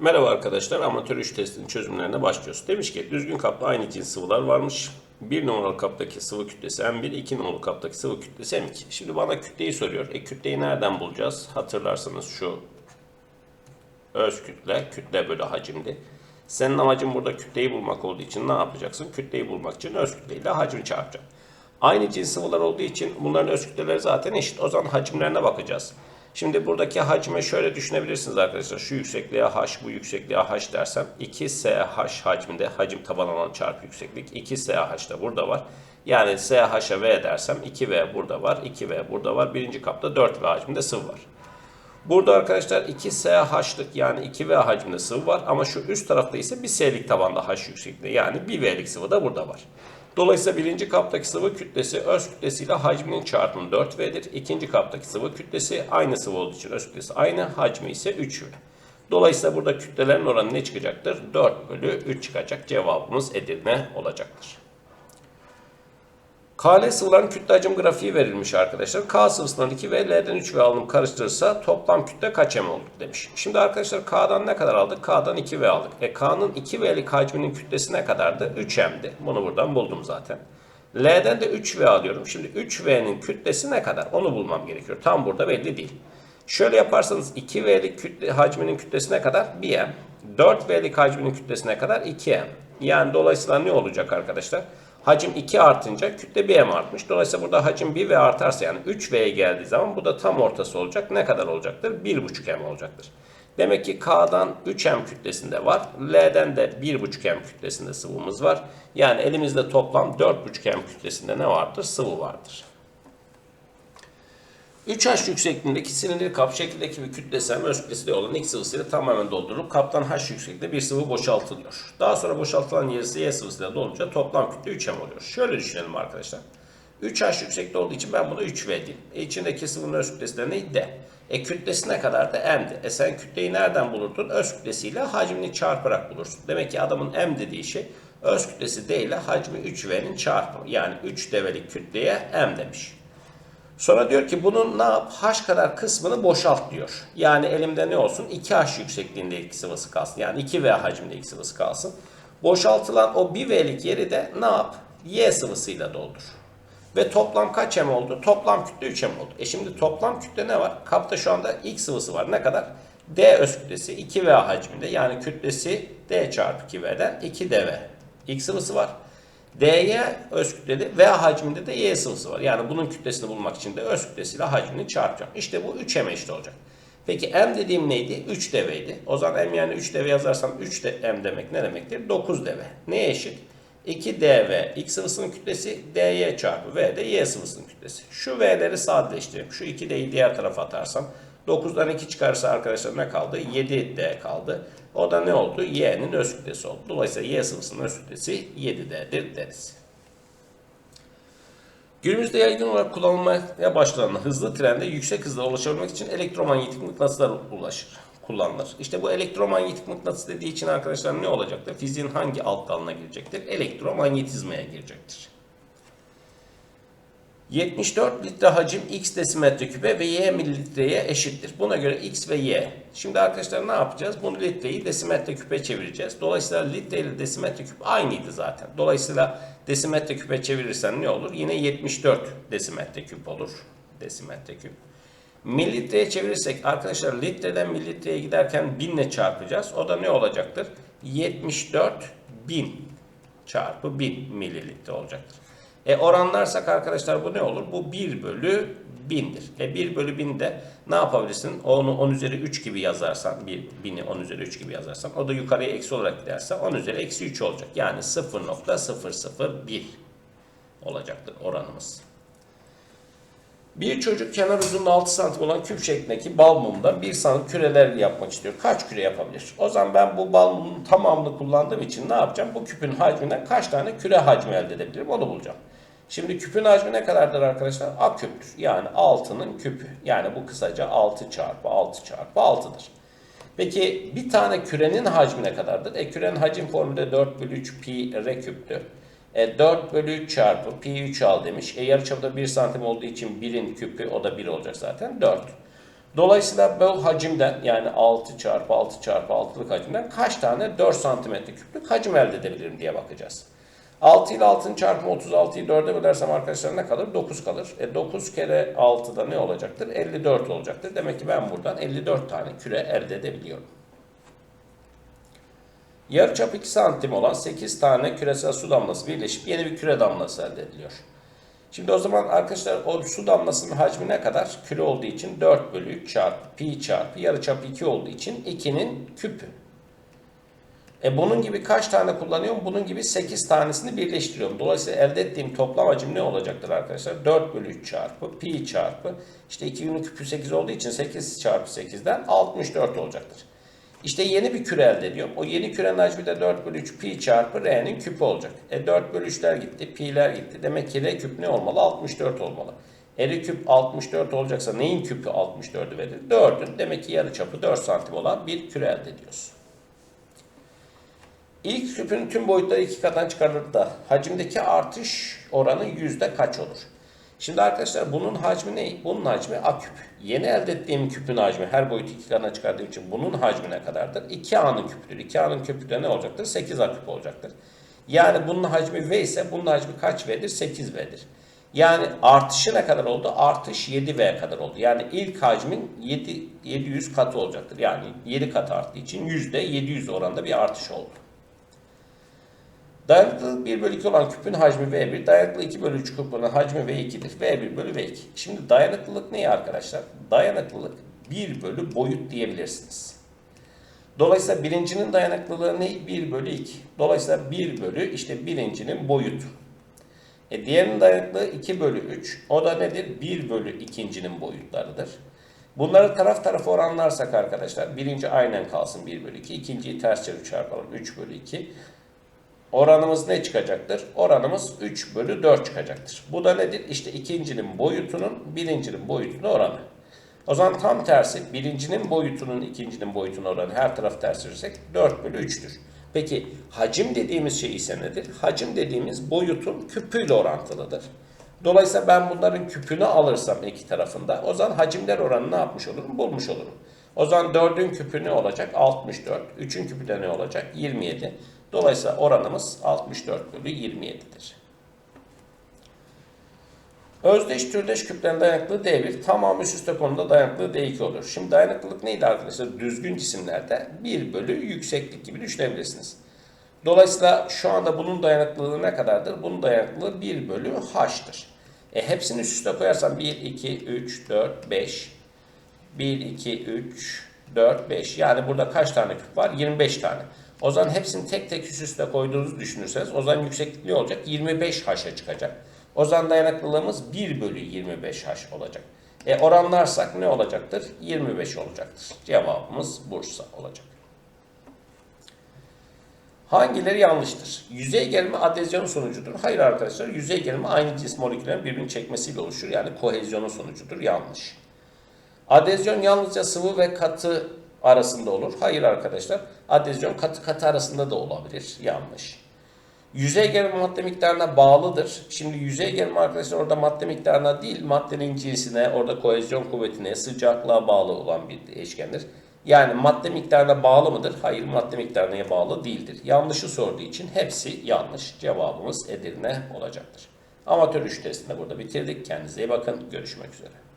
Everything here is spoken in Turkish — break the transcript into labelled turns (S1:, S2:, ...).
S1: Merhaba arkadaşlar, amatör 3 testinin çözümlerine başlıyoruz. Demiş ki düzgün kapta aynı cins sıvılar varmış. 1 numaralı kaptaki sıvı kütlesi M1, 2 numaralı kaptaki sıvı kütlesi M2. Şimdi bana kütleyi soruyor. E kütleyi nereden bulacağız? Hatırlarsanız şu öz kütle, kütle bölü hacimdi. Senin amacın burada kütleyi bulmak olduğu için ne yapacaksın? Kütleyi bulmak için öz kütleyle hacmi çarpacaksın. Aynı cins sıvılar olduğu için bunların öz kütleleri zaten eşit. O zaman hacimlerine bakacağız. Şimdi buradaki hacme şöyle düşünebilirsiniz arkadaşlar. Şu yüksekliğe h, bu yüksekliğe h dersem 2SH hacminde hacim taban alan çarpı yükseklik 2SH da burada var. Yani SH'a V dersem 2V burada var, 2V burada var. Birinci kapta 4V hacminde sıvı var. Burada arkadaşlar 2SH'lık yani 2V hacminde sıvı var ama şu üst tarafta ise bir S'lik tabanda H yüksekliğinde yani bir V'lik sıvı da burada var. Dolayısıyla birinci kaptaki sıvı kütlesi öz kütlesiyle hacminin çarpımı 4V'dir. İkinci kaptaki sıvı kütlesi aynı sıvı olduğu için öz kütlesi aynı, hacmi ise 3V. Dolayısıyla burada kütlelerin oranı ne çıkacaktır? 4 bölü 3 çıkacak. Cevabımız Edirne olacaktır. KL sıvıların kütle hacim grafiği verilmiş arkadaşlar. K sıvısından 2 ve L'den 3 V alınıp karıştırırsa toplam kütle kaç M olduk demiş. Şimdi arkadaşlar K'dan ne kadar aldık? K'dan 2 V aldık. E K'nın 2 V'lik hacminin kütlesi ne kadardı? 3 M'di. Bunu buradan buldum zaten. L'den de 3 V alıyorum. Şimdi 3 V'nin kütlesi ne kadar? Onu bulmam gerekiyor. Tam burada belli değil. Şöyle yaparsanız 2 V'lik kütle, hacminin kütlesi ne kadar? 1 M. 4 V'lik hacminin kütlesi ne kadar? 2 M. Yani dolayısıyla ne olacak arkadaşlar? Hacim 2 artınca kütle 1m artmış. Dolayısıyla burada hacim 1v artarsa yani 3v'ye geldiği zaman bu da tam ortası olacak. Ne kadar olacaktır? 1,5m olacaktır. Demek ki K'dan 3m kütlesinde var. L'den de 1,5m kütlesinde sıvımız var. Yani elimizde toplam 4,5m kütlesinde ne vardır? Sıvı vardır. 3H yüksekliğindeki silindir kap şekildeki bir kütlesi hem öz kütlesi olan X sıvısıyla tamamen doldurup kaptan H yüksekliğinde bir sıvı boşaltılıyor. Daha sonra boşaltılan yarısı Y sıvısıyla dolunca toplam kütle 3M oluyor. Şöyle düşünelim arkadaşlar. 3H yüksekte olduğu için ben bunu 3V diyeyim. E içindeki sıvının öz kütlesi de ne? D. E kütlesi ne kadar da M'di. E sen kütleyi nereden bulurdun? Öz kütlesiyle hacmini çarparak bulursun. Demek ki adamın M dediği şey öz kütlesi D ile hacmi 3V'nin çarpımı. Yani 3 develik kütleye M demiş. Sonra diyor ki bunun ne yap? H kadar kısmını boşalt diyor. Yani elimde ne olsun? 2H yüksekliğinde iki sıvısı kalsın. Yani 2V hacminde iki sıvısı kalsın. Boşaltılan o 1V'lik yeri de ne yap? Y sıvısıyla doldur. Ve toplam kaç M oldu? Toplam kütle 3 M oldu. E şimdi toplam kütle ne var? Kapta şu anda X sıvısı var. Ne kadar? D öz kütlesi 2V hacminde. Yani kütlesi D çarpı 2V'den 2DV. X sıvısı var. D'ye öz kütlede V hacminde de Y sıvısı var. Yani bunun kütlesini bulmak için de öz kütlesiyle hacmini çarpacağım. İşte bu 3M eşit olacak. Peki M dediğim neydi? 3 deveydi. O zaman M yani 3 deve yazarsam 3 de M demek ne demektir? 9 deve. Neye eşit? 2 dv X sıvısının kütlesi dy çarpı V de Y sıvısının kütlesi. Şu V'leri sadeleştireyim. Şu 2 D'yi diğer tarafa atarsam 9'dan 2 çıkarsa arkadaşlar ne kaldı? 7D kaldı. O da ne oldu? Y'nin öz kütlesi oldu. Dolayısıyla Y sıvısının öz kütlesi 7D'dir deriz. Günümüzde yaygın olarak kullanılmaya başlanan hızlı trende yüksek hızla ulaşabilmek için elektromanyetik mıknatıslar ulaşır, kullanılır. İşte bu elektromanyetik mıknatıs dediği için arkadaşlar ne olacaktır? Fiziğin hangi alt dalına girecektir? Elektromanyetizmaya girecektir. 74 litre hacim x desimetre küpe ve y mililitreye eşittir. Buna göre x ve y. Şimdi arkadaşlar ne yapacağız? Bunu litreyi desimetre küpe çevireceğiz. Dolayısıyla litre ile desimetre küp aynıydı zaten. Dolayısıyla desimetre küpe çevirirsen ne olur? Yine 74 desimetre küp olur. Desimetre küp. Mililitreye çevirirsek arkadaşlar litreden mililitreye giderken 1000 ile çarpacağız. O da ne olacaktır? 74 bin çarpı 1000 mililitre olacaktır. E oranlarsak arkadaşlar bu ne olur? Bu 1 bölü 1000'dir. E 1 bölü 1000 de ne yapabilirsin? Onu 10 üzeri 3 gibi yazarsan, 1, 1000'i 10 üzeri 3 gibi yazarsan, o da yukarıya eksi olarak giderse 10 üzeri eksi 3 olacak. Yani 0.001 olacaktır oranımız. Bir çocuk kenar uzunluğu 6 santim olan küp şeklindeki bal mumdan 1 santim küreler yapmak istiyor. Kaç küre yapabilir? O zaman ben bu bal mumun tamamını kullandığım için ne yapacağım? Bu küpün hacminden kaç tane küre hacmi elde edebilirim? Onu bulacağım. Şimdi küpün hacmi ne kadardır arkadaşlar? A küptür. Yani 6'nın küpü. Yani bu kısaca 6 çarpı 6 çarpı 6'dır. Peki bir tane kürenin hacmi ne kadardır? E kürenin hacim formülde 4 bölü 3 pi r küptür. E 4 bölü 3 çarpı pi 3 al demiş. E yarıçapı da 1 santim olduğu için 1'in küpü o da 1 olacak zaten 4. Dolayısıyla bu hacimden yani 6 çarpı 6 çarpı 6'lık hacimden kaç tane 4 santimetre küplük hacim elde edebilirim diye bakacağız. 6 ile 6'nın çarpımı 36'yı 4'e bölersem arkadaşlar ne kalır? 9 kalır. E 9 kere 6'da ne olacaktır? 54 olacaktır. Demek ki ben buradan 54 tane küre elde edebiliyorum. Yarıçap 2 santim olan 8 tane küresel su damlası birleşip yeni bir küre damlası elde ediliyor. Şimdi o zaman arkadaşlar o su damlasının hacmi ne kadar? Küre olduğu için 4 bölü 3 çarpı pi çarpı yarıçap 2 olduğu için 2'nin küpü. E bunun gibi kaç tane kullanıyorum? Bunun gibi 8 tanesini birleştiriyorum. Dolayısıyla elde ettiğim toplam hacim ne olacaktır arkadaşlar? 4 bölü 3 çarpı pi çarpı işte 2'nin küpü 8 olduğu için 8 çarpı 8'den 64 olacaktır. İşte yeni bir küre elde ediyorum. O yeni kürenin hacmi de 4 bölü 3 pi çarpı r'nin küpü olacak. E 4 bölü 3'ler gitti, pi'ler gitti. Demek ki r küp ne olmalı? 64 olmalı. E r küp 64 olacaksa neyin küpü 64'ü verir? 4'ün. Demek ki yarı çapı 4 santim olan bir küre elde ediyoruz. İlk küpün tüm boyutları iki kattan çıkarılır da hacimdeki artış oranı yüzde kaç olur? Şimdi arkadaşlar bunun hacmi ne? Bunun hacmi A küp. Yeni elde ettiğim küpün hacmi her boyutu iki katına çıkardığım için bunun hacmi ne kadardır? 2A'nın küpüdür. 2A'nın küpü de ne olacaktır? 8A küp olacaktır. Yani bunun hacmi V ise bunun hacmi kaç V'dir? 8V'dir. Yani artışı ne kadar oldu? Artış 7V kadar oldu. Yani ilk hacmin 7, 700 katı olacaktır. Yani 7 kat arttığı için %700 oranda bir artış oldu. Dayanıklılık 1 bölü 2 olan küpün hacmi V1, dayanıklı 2 bölü 3 küpün hacmi V2'dir. V1 bölü V2. Şimdi dayanıklılık ne arkadaşlar? Dayanıklılık 1 bölü boyut diyebilirsiniz. Dolayısıyla birincinin dayanıklılığı ne? 1 bölü 2. Dolayısıyla 1 bölü işte birincinin boyutu. E diğerinin dayanıklılığı 2 bölü 3. O da nedir? 1 bölü ikincinin boyutlarıdır. Bunları taraf tarafa oranlarsak arkadaşlar birinci aynen kalsın 1 bölü 2. ikinciyi ters çevirip çarpalım 3 bölü 2. Oranımız ne çıkacaktır? Oranımız 3 bölü 4 çıkacaktır. Bu da nedir? İşte ikincinin boyutunun birincinin boyutunun oranı. O zaman tam tersi birincinin boyutunun ikincinin boyutunun oranı her taraf ters çevirirsek 4 bölü 3'tür. Peki hacim dediğimiz şey ise nedir? Hacim dediğimiz boyutun küpüyle orantılıdır. Dolayısıyla ben bunların küpünü alırsam iki tarafında o zaman hacimler oranını ne yapmış olurum? Bulmuş olurum. O zaman 4'ün küpü ne olacak? 64. 3'ün küpü de ne olacak? 27. Dolayısıyla oranımız 64 bölü 27'dir. Özdeş türdeş küplerin dayanıklılığı D1 tamamı üst üste konuda dayanıklılığı D2 olur. Şimdi dayanıklılık neydi arkadaşlar? Düzgün cisimlerde 1 bölü yükseklik gibi düşünebilirsiniz. Dolayısıyla şu anda bunun dayanıklılığı ne kadardır? Bunun dayanıklılığı 1 bölü H'tır. E hepsini üst üste koyarsam 1, 2, 3, 4, 5. 1, 2, 3, 4, 5. Yani burada kaç tane küp var? 25 tane. O zaman hepsini tek tek üst üste koyduğunuzu düşünürseniz o zaman yükseklik ne olacak? 25 H'a çıkacak. O zaman dayanıklılığımız 1 bölü 25 H olacak. E oranlarsak ne olacaktır? 25 olacaktır. Cevabımız Bursa olacak. Hangileri yanlıştır? Yüzey gerilme adezyonun sonucudur. Hayır arkadaşlar yüzey gerilme aynı cins moleküllerin birbirini çekmesiyle oluşur. Yani kohezyonun sonucudur. Yanlış. Adezyon yalnızca sıvı ve katı arasında olur. Hayır arkadaşlar. Adezyon katı katı arasında da olabilir. Yanlış. Yüzey gerilme madde miktarına bağlıdır. Şimdi yüzey gerilme arkadaşlar orada madde miktarına değil maddenin cinsine, orada kohezyon kuvvetine, sıcaklığa bağlı olan bir değişkendir. Yani madde miktarına bağlı mıdır? Hayır madde miktarına bağlı değildir. Yanlışı sorduğu için hepsi yanlış. Cevabımız Edirne olacaktır. Amatör 3 testini burada bitirdik. Kendinize iyi bakın. Görüşmek üzere.